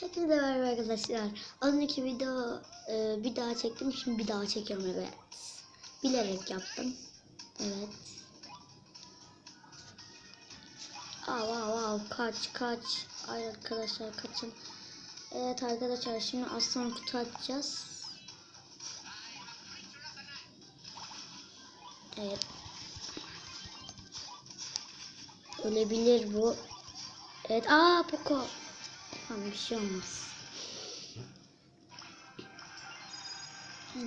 Hepinize merhaba arkadaşlar. Az önceki video e, bir daha çektim. Şimdi bir daha çekiyorum evet. Bilerek yaptım. Evet. Av av av kaç kaç. Ay arkadaşlar kaçın. Evet arkadaşlar şimdi aslan kutu açacağız. Evet. Ölebilir bu. Evet. Aa Poco. Tamam bir şey olmaz. Hı.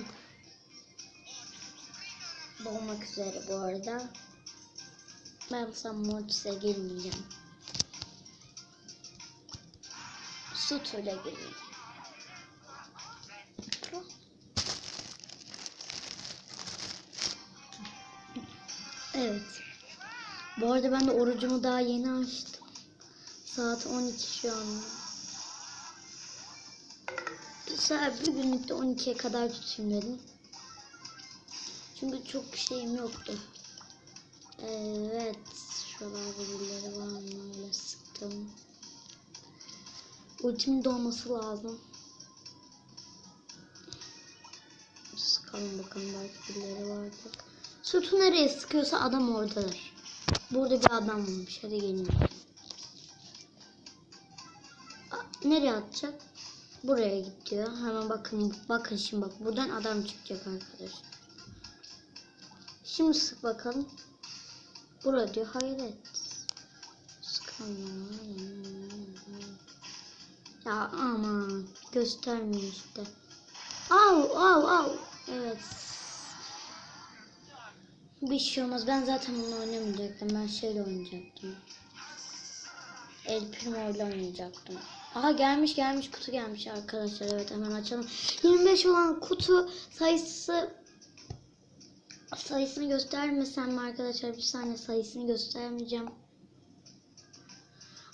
Doğmak üzere bu arada. Ben sana mucize girmeyeceğim. Su türe gireceğim. Evet. Bu arada ben de orucumu daha yeni açtım. Saat 12 şu an. Güzel bir günlükte 12'ye kadar tutayım dedim. Çünkü çok şeyim yoktu. Evet. Şuralarda birileri var mı? Öyle sıktım. Ultimin dolması lazım. Sıkalım bakalım belki birileri vardır. Sütü nereye sıkıyorsa adam oradadır. Burada bir adam varmış. Hadi gelin. Nereye atacak? Buraya gidiyor. Hemen bakın bakın şimdi bak buradan adam çıkacak arkadaşlar. Şimdi sık bakalım. Burada diyor hayret. Ya aman göstermiyor işte. Au au au. Evet. Bir şey olmaz. Ben zaten bunu oynamayacaktım. Ben şeyle oynayacaktım. El Primo ile oynayacaktım. Aha gelmiş gelmiş kutu gelmiş arkadaşlar. Evet hemen açalım. 25 olan kutu sayısı sayısını göstermesem mi arkadaşlar? Bir saniye sayısını göstermeyeceğim.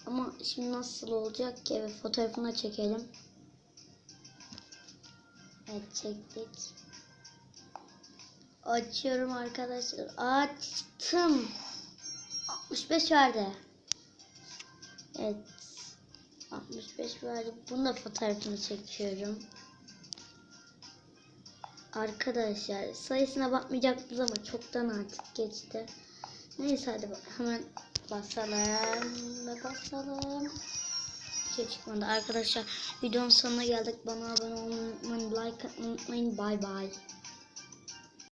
Ama şimdi nasıl olacak ki? Evet fotoğrafını çekelim. Evet çektik. Açıyorum arkadaşlar. Açtım. 65 verdi. Evet. 65 verdi. Bunu da fotoğrafını çekiyorum. Arkadaşlar sayısına bakmayacaktınız ama çoktan artık geçti. Neyse hadi bak hemen basalım ve basalım. Bir şey çıkmadı. Arkadaşlar videonun sonuna geldik. Bana abone olmayı, like atmayı unutmayın. Bye bye.